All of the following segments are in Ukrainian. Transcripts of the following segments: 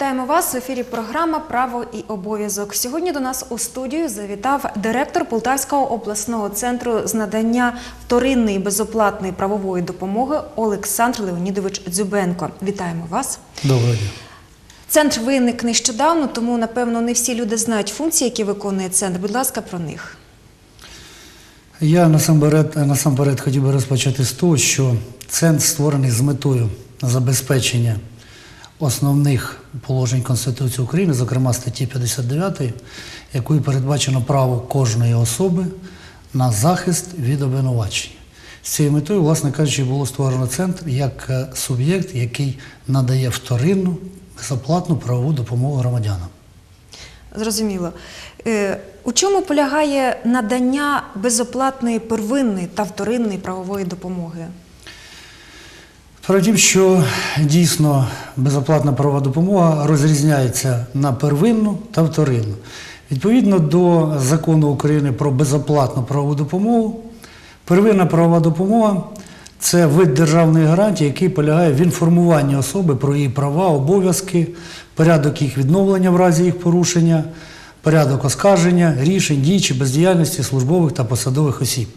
Вітаємо вас в ефірі. Програма Право і обов'язок. Сьогодні до нас у студію завітав директор Полтавського обласного центру з надання вторинної безоплатної правової допомоги Олександр Леонідович Дзюбенко. Вітаємо вас. Доброго дня. Центр виник нещодавно, тому напевно не всі люди знають функції, які виконує центр. Будь ласка, про них. Я насамперед, насамперед хотів би розпочати з того, що центр створений з метою забезпечення основних положень Конституції України, зокрема статті 59, якою передбачено право кожної особи на захист від обвинувачення. З цією метою, власне кажучи, було створено центр як е, суб'єкт, який надає вторинну безоплатну правову допомогу громадянам. Зрозуміло. Е, У чому полягає надання безоплатної первинної та вторинної правової допомоги? Справа тім, що дійсно безоплатна правова допомога розрізняється на первинну та вторинну. Відповідно до закону України про безоплатну правову допомогу, первинна правова допомога це вид державної гарантії, який полягає в інформуванні особи про її права, обов'язки, порядок їх відновлення в разі їх порушення, порядок оскарження, рішень, дій чи бездіяльності службових та посадових осіб.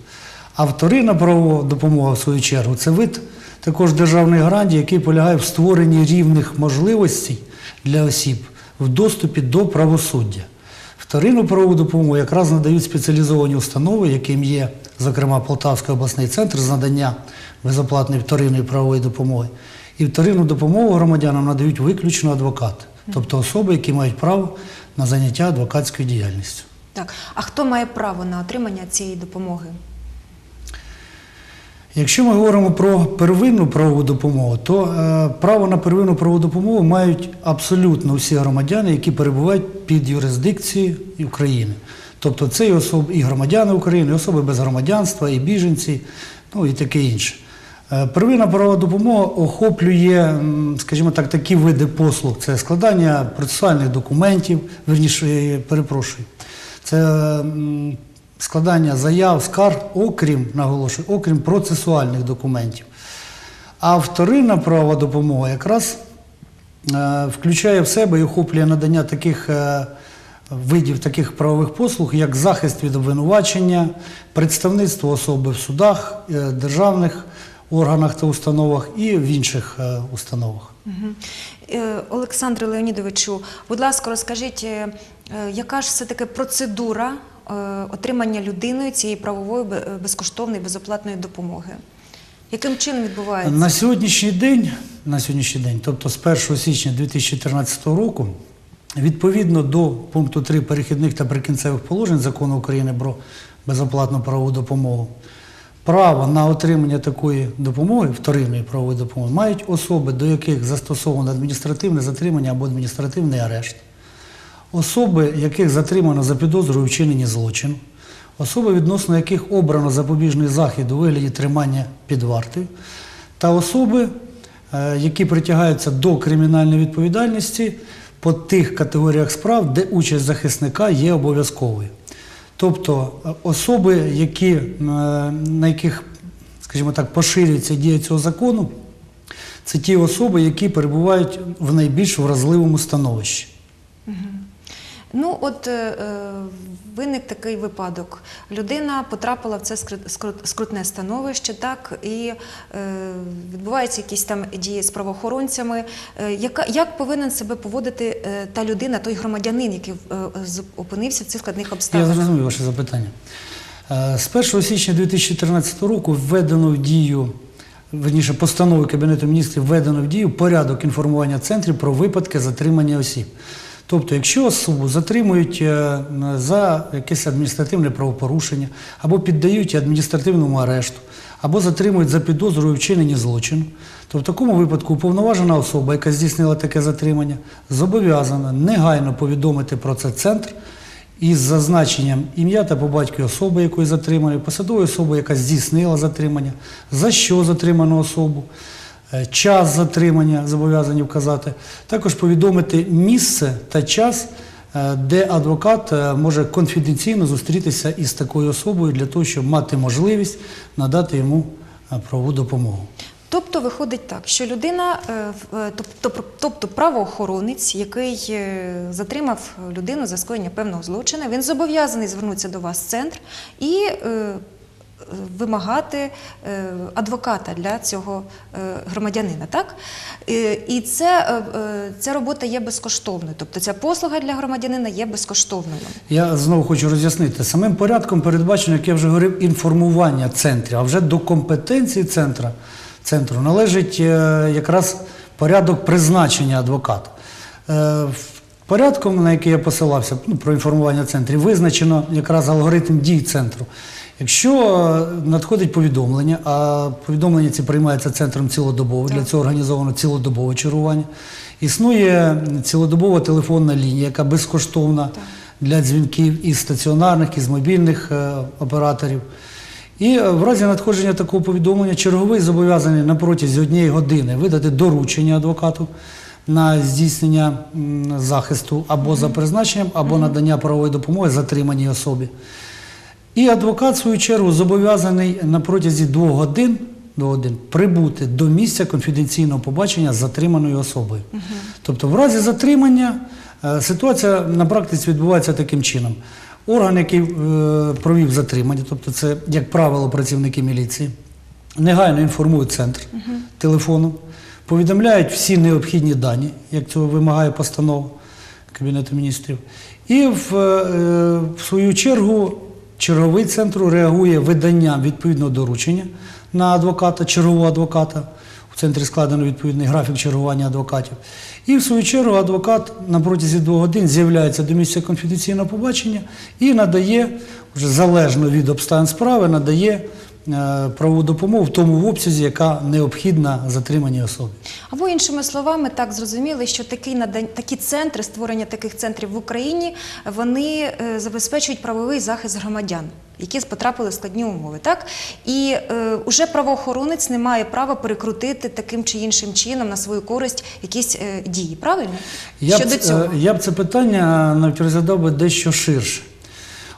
А вторинна правова допомога, в свою чергу, це вид також державної гарантії, який полягає в створенні рівних можливостей для осіб в доступі до правосуддя. Вторинну правову допомогу якраз надають спеціалізовані установи, яким є, зокрема, Полтавський обласний центр з надання безоплатної вторинної правової допомоги. І вторинну допомогу громадянам надають виключно адвокати, тобто особи, які мають право на заняття адвокатською діяльністю. Так, а хто має право на отримання цієї допомоги? Якщо ми говоримо про первинну правову допомогу, то е, право на первинну правову допомогу мають абсолютно всі громадяни, які перебувають під юрисдикцією України. Тобто це і особи, і громадяни України, і особи без громадянства, і біженці, ну і таке інше. Е, Первинна правова допомога охоплює, скажімо так, такі види послуг: це складання процесуальних документів, верніше, перепрошую, це складання заяв, скарг, окрім, наголошую, окрім процесуальних документів. А вторинна правова допомога якраз е, включає в себе і охоплює надання таких е, видів таких правових послуг, як захист від обвинувачення, представництво особи в судах, е, державних органах та установах і в інших установах. Олександре Леонідовичу, будь ласка, розкажіть, яка ж все-таки процедура е, отримання людиною цієї правової е, безкоштовної безоплатної допомоги? Яким чином відбувається? На сьогоднішній день, на сьогоднішній день, тобто з 1 січня 2014 року, відповідно до пункту 3 перехідних та прикінцевих положень закону України про безоплатну правову допомогу, право на отримання такої допомоги, вторинної правової допомоги, мають особи, до яких застосовано адміністративне затримання або адміністративний арешт, особи, яких затримано за підозрою у вчиненні злочину, особи, відносно яких обрано запобіжний захід у вигляді тримання під вартою, та особи, е, які притягаються до кримінальної відповідальності по тих категоріях справ, де участь захисника є обов'язковою. Тобто е, особи, які, е, на яких, скажімо так, поширюється дія цього закону, це ті особи, які перебувають в найбільш вразливому становищі. Ну, от е, е, виник такий випадок. Людина потрапила в це скрут- скрут- скрутне становище, так, і е, відбуваються якісь там дії з правоохоронцями. Е, яка, як повинен себе поводити е, та людина, той громадянин, який е, опинився в цих складних обставинах? Я зрозумів ваше запитання. Е, З 1 січня 2013 року введено в дію, верніше, постановою Кабінету міністрів введено в дію порядок інформування центрів про випадки затримання осіб. Тобто, якщо особу затримують е, за якесь адміністративне правопорушення, або піддають адміністративному арешту, або затримують за підозрою у вчиненні злочину, то в такому випадку уповноважена особа, яка здійснила таке затримання, зобов'язана негайно повідомити про це центр із зазначенням ім'я та по батькові особи, якої затримали, посадової особи, яка здійснила затримання, за що затриману особу, час затримання зобов'язані вказати. Також повідомити місце та час, е, де адвокат е, може конфіденційно зустрітися із такою особою для того, щоб мати можливість надати йому е, правову допомогу. Тобто виходить так, що людина, е, е, тобто правоохоронець, який е, затримав людину за скоєння певного злочину, він зобов'язаний звернутися до вас в центр і е, е, вимагати е, адвоката для цього е, громадянина. Так? Е, І це, ця робота є безкоштовною, тобто ця послуга для громадянина є безкоштовною. Я знову хочу роз'яснити. Самим порядком передбачено, як я вже говорив, інформування центрів, а вже до компетенції центра, центру належить якраз порядок призначення адвоката. Порядком, на який я посилався, ну, про інформування центрів, визначено якраз алгоритм дій центру. Якщо надходить повідомлення, а повідомлення ці приймається центром цілодобово, для цього організовано цілодобове чергування. Існує цілодобова телефонна лінія, яка безкоштовна для дзвінків із стаціонарних, із мобільних е, операторів. І е, в разі надходження такого повідомлення черговий зобов'язаний на протязі однієї години видати доручення адвокату на здійснення м, захисту або за призначенням, або надання правової допомоги затриманій особі. І адвокат, в свою чергу, зобов'язаний на протязі двох годин, до годин прибути до місця конфіденційного побачення з затриманою особою. Тобто, в разі затримання е, ситуація на практиці відбувається таким чином. Орган, який е, провів затримання, тобто це, як правило, працівники міліції, негайно інформують центр телефоном, повідомляють всі необхідні дані, як цього вимагає постанова Кабінету міністрів. І в, е, в свою чергу черговий центру реагує виданням відповідного доручення на адвоката, чергового адвоката. У центрі складено відповідний графік чергування адвокатів. І в свою чергу адвокат на протязі двох годин з'являється до місця конфіденційного побачення і надає, вже залежно від обставин справи, надає правову допомогу в тому обсязі, яка необхідна затриманій особі. Або іншими словами, так зрозуміли, що такі такі центри, створення таких центрів в Україні, вони е, забезпечують правовий захист громадян, які потрапили в складні умови. Так і е, уже правоохоронець не має права перекрутити таким чи іншим чином на свою користь якісь е, дії. Правильно Я б, щодо ц- цього. е, я б це питання навіть розглядав би дещо ширше.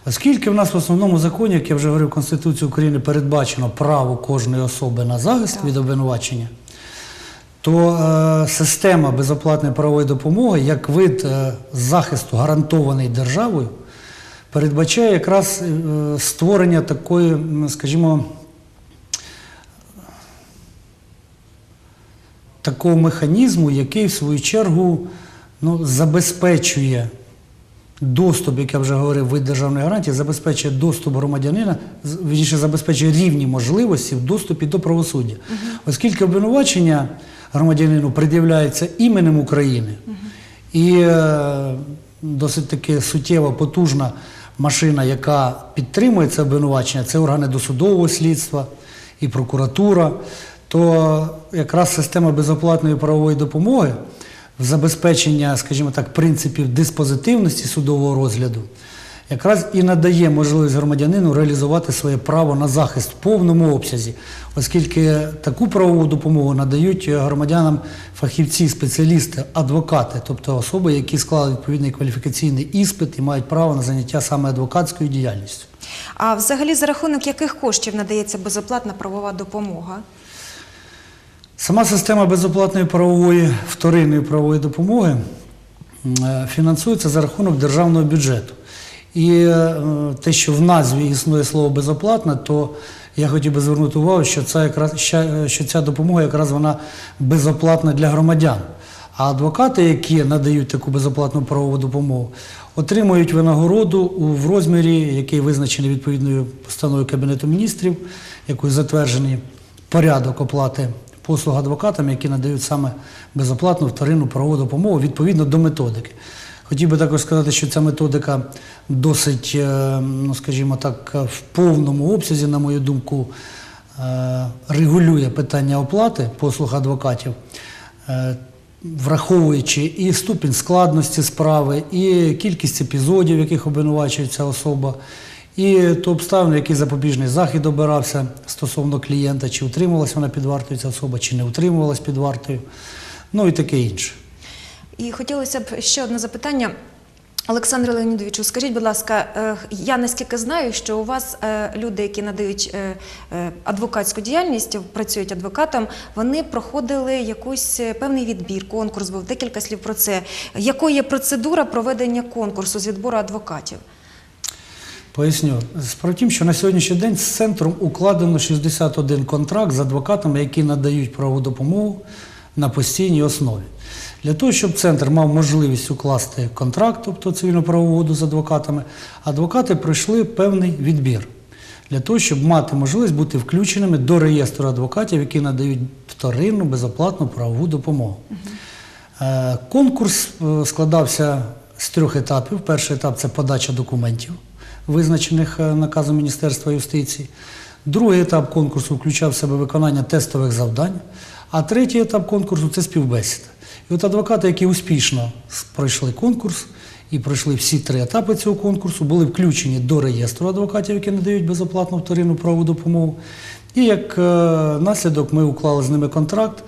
Оскільки в нас в основному законі, як я вже говорив, Конституції України передбачено право кожної особи на захист від обвинувачення, то е, система безоплатної правової допомоги як вид е, захисту, гарантований державою, передбачає якраз е, створення такої, скажімо, такого механізму, який в свою чергу ну, забезпечує доступ, як я вже говорив, вид державної гарантії, забезпечує доступ громадянина, вірніше, забезпечує рівні можливості в доступі до правосуддя. Оскільки обвинувачення громадянину пред'являється іменем України, і е, досить таки суттєва, потужна машина, яка підтримує це обвинувачення, це органи досудового слідства і прокуратура, то якраз система безоплатної правової допомоги забезпечення, скажімо так, принципів диспозитивності судового розгляду, якраз і надає можливість громадянину реалізувати своє право на захист в повному обсязі, оскільки таку правову допомогу надають громадянам фахівці, спеціалісти, адвокати, тобто особи, які склали відповідний кваліфікаційний іспит і мають право на заняття саме адвокатською діяльністю. А взагалі за рахунок яких коштів надається безоплатна правова допомога? Сама система безоплатної правової вторинної правової допомоги е, фінансується за рахунок державного бюджету. І е, те, що в назві існує слово безоплатна, то я хотів би звернути увагу, що це якраз що ця допомога якраз вона безоплатна для громадян. А адвокати, які надають таку безоплатну правову допомогу, отримують винагороду в розмірі, який визначений відповідною постановою Кабінету міністрів, якою затверджений порядок оплати послуг адвокатам, які надають саме безоплатну вторинну правову допомогу відповідно до методики. Хотів би також сказати, що ця методика досить, е, ну скажімо так, в повному обсязі, на мою думку, е, регулює питання оплати послуг адвокатів, е, враховуючи і ступінь складності справи, і кількість епізодів, яких обвинувачується особа, і ту обставину, який запобіжний захід обирався стосовно клієнта, чи утримувалася вона під вартою ця особа, чи не утримувалась під вартою, ну і таке інше. І хотілося б ще одне запитання. Олександре Леонідовичу, скажіть, будь ласка, е, я наскільки знаю, що у вас е, люди, які надають е, адвокатську діяльність, працюють адвокатом, вони проходили якийсь певний відбір, конкурс був декілька слів про це. Якою є процедура проведення конкурсу з відбору адвокатів? Поясню. Справа тім, що на сьогоднішній день з центром укладено 61 контракт з адвокатами, які надають правову допомогу на постійній основі. Для того, щоб центр мав можливість укласти контракт, тобто цивільно-правову угоду з адвокатами, адвокати пройшли певний відбір для того, щоб мати можливість бути включеними до реєстру адвокатів, які надають вторинну безоплатну правову допомогу. Е, Конкурс е, складався з трьох етапів. Перший етап це подача документів, визначених е, наказом Міністерства юстиції. Другий етап конкурсу включав в себе виконання тестових завдань, а третій етап конкурсу це співбесіда. І от адвокати, які успішно пройшли конкурс і пройшли всі три етапи цього конкурсу, були включені до реєстру адвокатів, які надають безоплатну вторинну правову допомогу. І як е, наслідок ми уклали з ними контракт.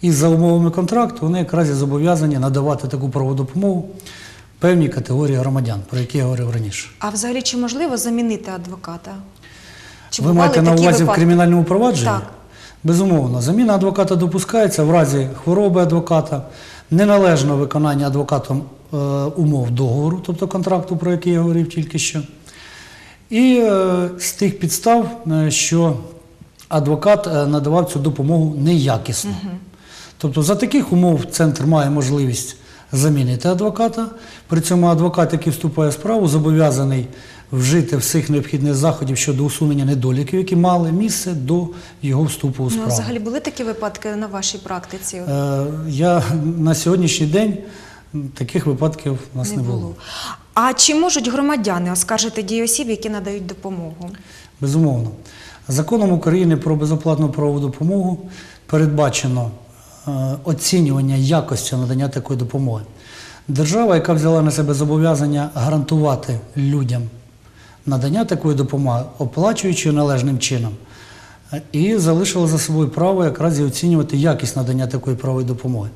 І за умовами контракту вони якраз і зобов'язані надавати таку правову допомогу певній категорії громадян, про які я говорив раніше. А взагалі чи можливо замінити адвоката? Чи Ви маєте на увазі в кримінальному провадженні? Так. Безумовно, заміна адвоката допускається в разі хвороби адвоката, неналежного виконання адвокатом е, умов договору, тобто контракту, про який я говорив тільки що. І е, з тих підстав, е, що адвокат е, надавав цю допомогу неякісно. Тобто за таких умов центр має можливість замінити адвоката. При цьому адвокат, який вступає в справу, зобов'язаний вжити всіх необхідних заходів щодо усунення недоліків, які мали місце до його вступу у Ну, справу. взагалі були такі випадки на вашій практиці? Е, Я на сьогоднішній день таких випадків у нас не, було. А чи можуть громадяни оскаржити дії осіб, які надають допомогу? Безумовно. Законом України про безоплатну правову допомогу передбачено оцінювання якості надання такої допомоги. Держава, яка взяла на себе зобов'язання гарантувати людям надання такої допомоги, оплачуючи належним чином, е, і залишила за собою право якраз і оцінювати якість надання такої правової допомоги.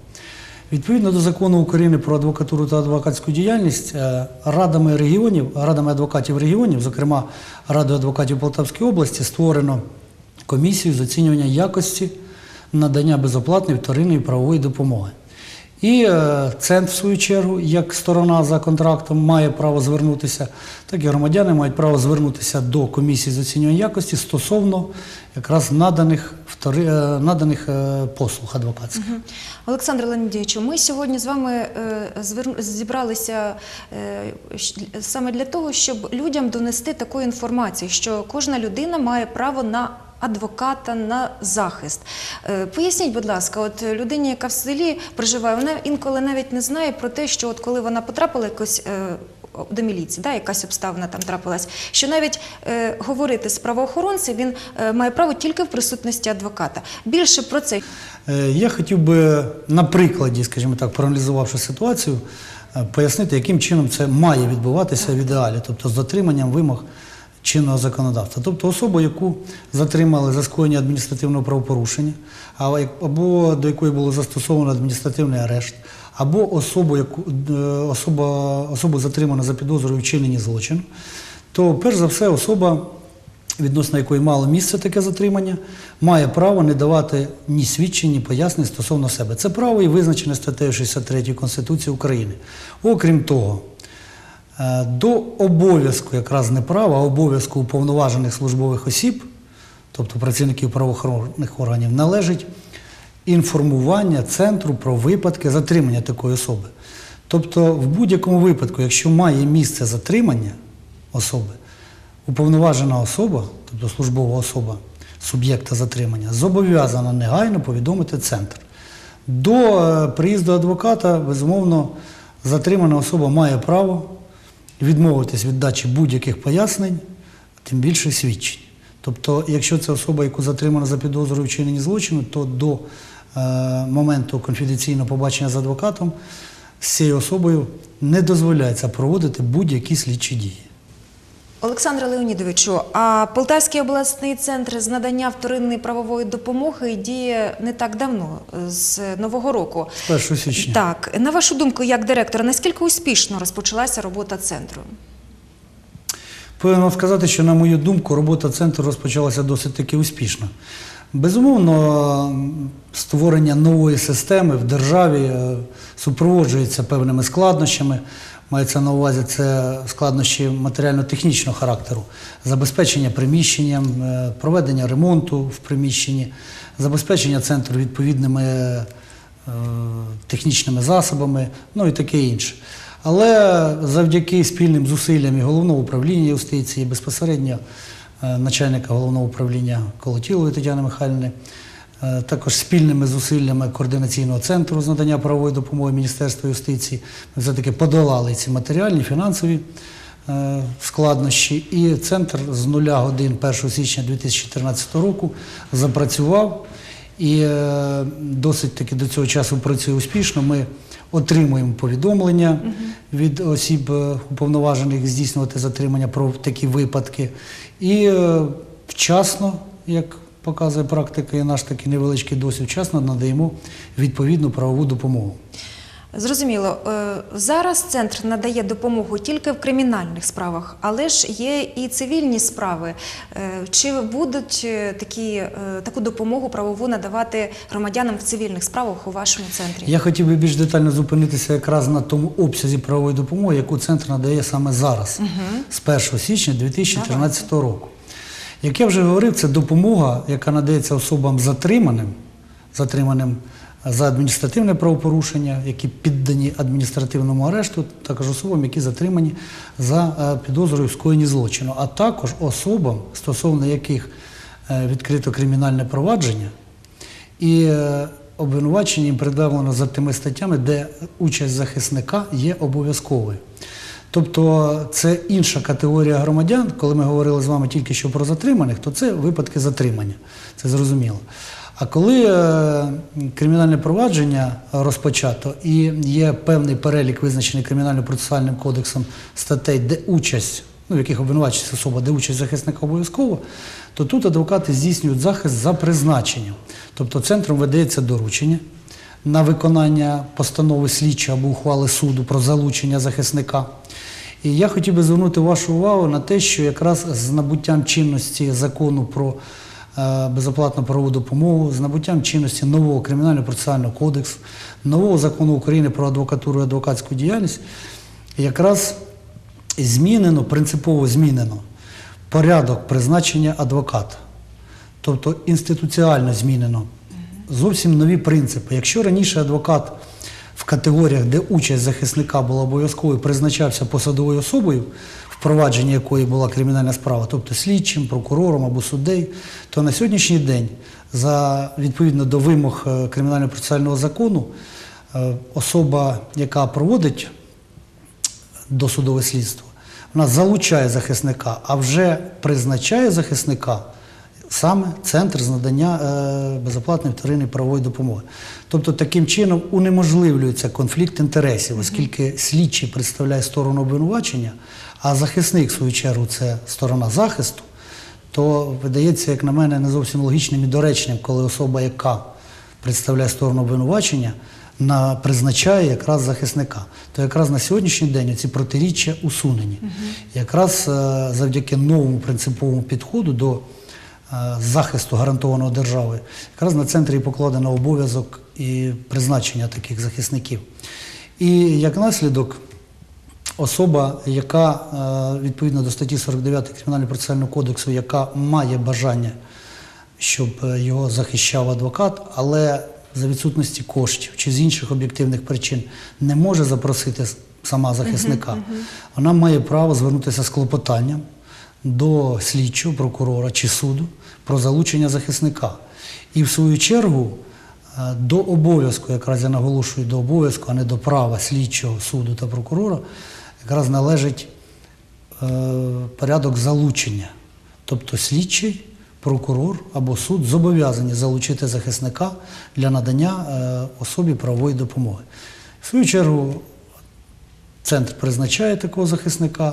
Відповідно до закону України про адвокатуру та адвокатську діяльність, е, радами регіонів, радами адвокатів регіонів, зокрема Радою адвокатів Полтавської області, створено комісію з оцінювання якості надання безоплатної вторинної правової допомоги. І е, центр, в свою чергу, як сторона за контрактом, має право звернутися, так і громадяни мають право звернутися до комісії з оцінювання якості стосовно якраз наданих, втори, е, наданих е, послуг адвокатських. Мгм. Олександр Леонідовичу, ми сьогодні з вами зібралися саме для того, щоб людям донести таку інформацію, що кожна людина має право на адвоката на захист. Е, Поясніть, будь ласка, от людині, яка в селі проживає, вона інколи навіть не знає про те, що от коли вона потрапила якось. е, До міліції, да, якась обставина там трапилась, що навіть е, говорити з правоохоронцем він е, має право тільки в присутності адвоката. Більше про це Е, Я хотів би на прикладі, скажімо так, проаналізувавши ситуацію, пояснити, яким чином це має відбуватися в ідеалі, тобто з дотриманням вимог чинного законодавства. Тобто особу, яку затримали за скоєння адміністративного правопорушення, або до якої було застосовано адміністративний арешт, або особу, яку, е, особа, особу затримано за підозрою вчинення злочину, то перш за все особа відносно якої мало місце таке затримання, має право не давати ні свідчень, ні пояснень стосовно себе. Це право і визначене статтею 63 Конституції України. Окрім того, до обов'язку, якраз не права, а обов'язку уповноважених службових осіб, тобто працівників правоохоронних органів, належить інформування центру про випадки затримання такої особи. Тобто, в будь-якому випадку, якщо має місце затримання особи, уповноважена особа, тобто службова особа суб'єкта затримання, зобов'язана негайно повідомити центр. До е, приїзду адвоката, безумовно, затримана особа має право відмовитись від дачі будь-яких пояснень, тим більше свідчень. Тобто, якщо це особа, яку затримано за підозрою вчинення злочину, то до е, моменту конфіденційного побачення з адвокатом з цією особою не дозволяється проводити будь-які слідчі дії. Олександре Леонідовичу, а Полтавський обласний центр з надання вторинної правової допомоги діє не так давно, з нового року. З 1 січня. Так, на вашу думку, як директора, наскільки успішно розпочалася робота центру? Повинен вам сказати, що, на мою думку, робота центру розпочалася досить таки успішно. Безумовно, створення нової системи в державі е, супроводжується певними складнощами. Мається на увазі це складнощі матеріально-технічного характеру, забезпечення приміщенням, е, проведення ремонту в приміщенні, забезпечення центру відповідними е, технічними засобами, ну і таке інше. Але завдяки спільним зусиллям і головного управління юстиції, безпосередньо е, начальника головного управління Колотілової Тетяни Михайлівни, також спільними зусиллями координаційного центру з надання правової допомоги Міністерства юстиції, ми все-таки подолали ці матеріальні, фінансові е, складнощі. І центр з нуля годин 1 січня 2014 року запрацював і е, досить таки до цього часу працює успішно. Ми отримуємо повідомлення від осіб е, уповноважених здійснювати затримання про такі випадки. І е, вчасно, як показує практика і наш такий невеличкий досвід, вчасно надаємо відповідну правову допомогу. Зрозуміло, е, зараз центр надає допомогу тільки в кримінальних справах, але ж є і цивільні справи. Е, Чи будуть е, такі, таку допомогу правову надавати громадянам в цивільних справах у вашому центрі? Я хотів би більш детально зупинитися якраз на тому обсязі правової допомоги, яку центр надає саме зараз, з 1 січня 2013 року. Як я вже говорив, це допомога, яка надається особам затриманим, затриманим за адміністративне правопорушення, які піддані адміністративному арешту, також особам, які затримані за е, підозрою в скоєнні злочину, а також особам, стосовно яких е, відкрито кримінальне провадження, і е, обвинувачення їм пред'явлено за тими статтями, де участь захисника є обов'язковою. Тобто це інша категорія громадян, коли ми говорили з вами тільки що про затриманих, то це випадки затримання, це зрозуміло. А коли е, кримінальне провадження розпочато і є певний перелік, визначений кримінально-процесуальним кодексом статей, де участь, ну в яких обвинувачується особа, де участь захисника обов'язково, то тут адвокати здійснюють захист за призначенням. Тобто центром видається доручення на виконання постанови слідчого або ухвали суду про залучення захисника. І я хотів би звернути вашу увагу на те, що якраз з набуттям чинності закону про е, безоплатну правову допомогу, з набуттям чинності нового кримінального процесуального кодексу, нового закону України про адвокатуру і адвокатську діяльність, якраз змінено, принципово змінено порядок призначення адвоката. Тобто інституціально змінено зовсім нові принципи. Якщо раніше адвокат в категоріях, де участь захисника була обов'язковою, призначався посадовою особою, в провадженні якої була кримінальна справа, тобто слідчим, прокурором або суддею, то на сьогоднішній день, за відповідно до вимог е, кримінально-процесуального закону, е, особа, яка проводить досудове слідство, вона залучає захисника, а вже призначає захисника саме центр з надання е, безоплатної вторинної правової допомоги. Тобто таким чином унеможливлюється конфлікт інтересів, оскільки слідчий представляє сторону обвинувачення, а захисник, в свою чергу, це сторона захисту, то видається, як на мене, не зовсім логічним і доречним, коли особа, яка представляє сторону обвинувачення, на, призначає якраз захисника. То якраз на сьогоднішній день ці протиріччя усунені. Якраз е, завдяки новому принциповому підходу до захисту гарантованого державою, якраз на центрі покладено обов'язок і призначення таких захисників. І як наслідок, особа, яка е, відповідно до статті 49 Кримінально-процесуального кодексу, яка має бажання, щоб е, його захищав адвокат, але за відсутності коштів чи з інших об'єктивних причин не може запросити сама захисника, вона має право звернутися з клопотанням до слідчого, прокурора чи суду про залучення захисника. І в свою чергу е, до обов'язку, якраз я наголошую до обов'язку, а не до права слідчого суду та прокурора, якраз належить е, порядок залучення. Тобто слідчий, прокурор або суд зобов'язані залучити захисника для надання е, особі правової допомоги. В свою чергу, центр призначає такого захисника,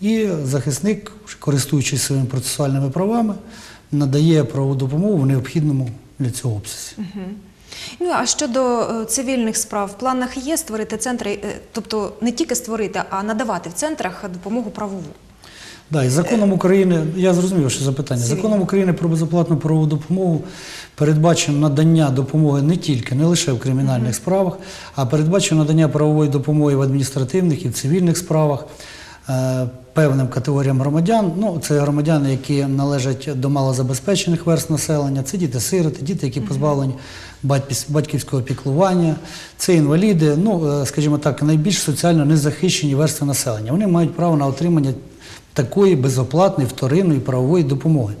і захисник, користуючись своїми процесуальними правами, надає правову допомогу в необхідному для цього обсязі. Ну а щодо е, цивільних справ, в планах є створити центри, е, тобто не тільки створити, а надавати в центрах допомогу правову. Да, і законом України, я зрозумів ваше запитання. Законом України про безоплатну правову допомогу передбачено надання допомоги не тільки, не лише в кримінальних справах, а передбачено надання правової допомоги в адміністративних і в цивільних справах певним категоріям громадян. Ну, це громадяни, які належать до малозабезпечених верст населення, це діти-сироти, діти, які позбавлені батьківського піклування, це інваліди, ну, е, скажімо так, найбільш соціально незахищені верстви населення. Вони мають право на отримання такої безоплатної вторинної правової допомоги.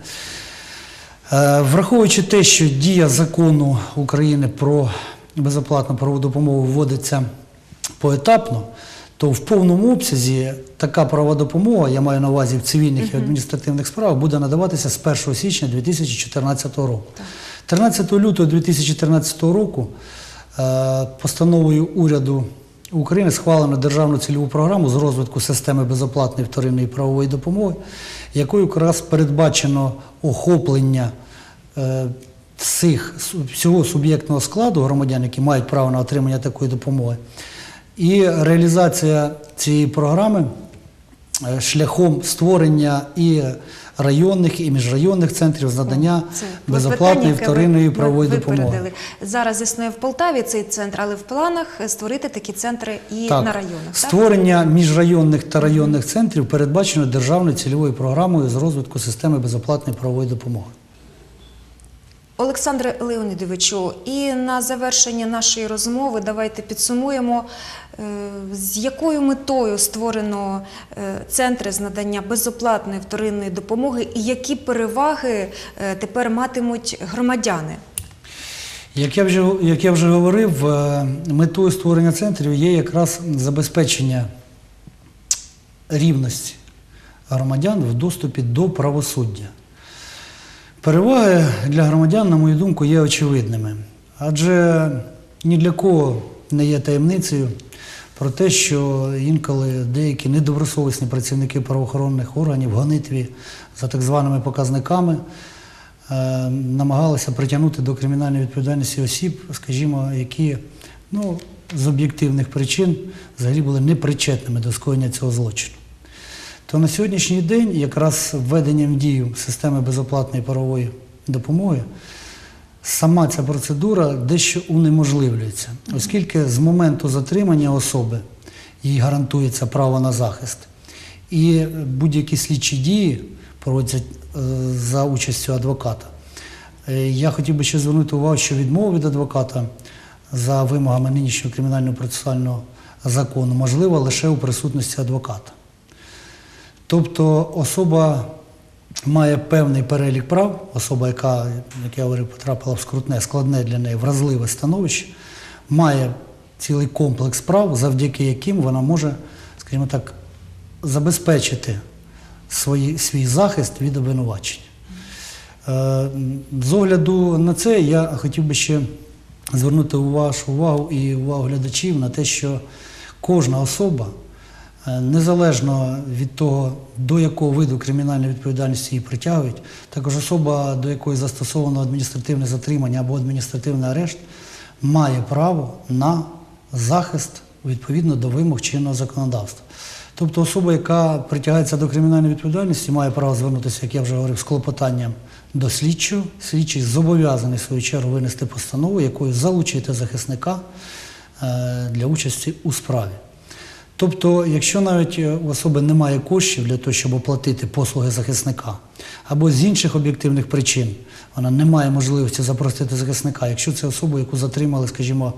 Е, Враховуючи те, що дія закону України про безоплатну правову допомогу вводиться поетапно, то в повному обсязі така правова допомога, я маю на увазі в цивільних і адміністративних справах, буде надаватися з 1 січня 2014 року. 13 лютого 2014 року е, постановою уряду України схвалено державну цільову програму з розвитку системи безоплатної вторинної правової допомоги, якою якраз передбачено охоплення е, всіх, всього суб'єктного складу громадян, які мають право на отримання такої допомоги. І реалізація цієї програми е, шляхом створення і районних, і міжрайонних центрів з надання Це безоплатної вторинної ви- правової ви допомоги. Зараз існує в Полтаві цей центр, але в планах створити такі центри і на районах. Так? Створення міжрайонних та районних центрів передбачено державною цільовою програмою з розвитку системи безоплатної правової допомоги. Олександре Леонідовичу, і на завершення нашої розмови давайте підсумуємо, е, з якою метою створено е, центри з надання безоплатної вторинної допомоги і які переваги е, тепер матимуть громадяни. Як я вже, як я вже говорив, метою створення центрів є якраз забезпечення рівності громадян в доступі до правосуддя. Переваги для громадян, на мою думку, є очевидними. Адже ні для кого не є таємницею про те, що інколи деякі недобросовісні працівники правоохоронних органів в гонитві за так званими показниками е, намагалися притягнути до кримінальної відповідальності осіб, скажімо, які ну, з об'єктивних причин взагалі були непричетними до скоєння цього злочину. То на сьогоднішній день якраз введенням в дію системи безоплатної правової допомоги сама ця процедура дещо унеможливлюється, оскільки з моменту затримання особи їй гарантується право на захист. І будь-які слідчі дії проводяться е, за участю адвоката. Е, Я хотів би ще звернути увагу, що відмова від адвоката за вимогами нинішнього кримінального процесуального закону можлива лише у присутності адвоката. Тобто особа має певний перелік прав, особа, яка, як я говорив, потрапила в скрутне, складне для неї, вразливе становище, має цілий комплекс прав, завдяки яким вона може, скажімо так, забезпечити свої, свій захист від обвинувачення. Е, З огляду на це я хотів би ще звернути вашу увагу і увагу глядачів на те, що кожна особа, незалежно від того, до якого виду кримінальної відповідальності її притягують, також особа, до якої застосовано адміністративне затримання або адміністративний арешт, має право на захист відповідно до вимог чинного законодавства. Тобто особа, яка притягається до кримінальної відповідальності, має право звернутися, як я вже говорив, з клопотанням до слідчого. Слідчий зобов'язаний в свою чергу винести постанову, якою залучити захисника е, для участі у справі. Тобто, якщо навіть е, у особи немає коштів для того, щоб оплатити послуги захисника, або з інших об'єктивних причин вона не має можливості запросити захисника, якщо це особа, яку затримали, скажімо,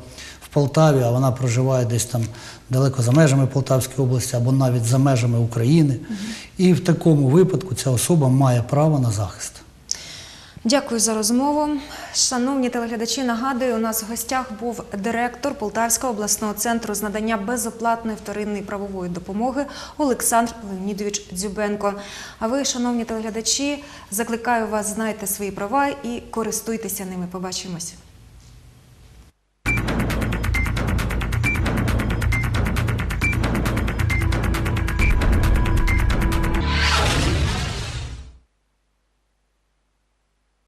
в Полтаві, а вона проживає десь там далеко за межами Полтавської області або навіть за межами України, і в такому випадку ця особа має право на захист. Дякую за розмову. Шановні телеглядачі, нагадую, у нас в гостях був директор Полтавського обласного центру з надання безоплатної вторинної правової допомоги Олександр Леонідович Дзюбенко. А ви, шановні телеглядачі, закликаю вас знайте свої права і користуйтеся ними. Побачимось.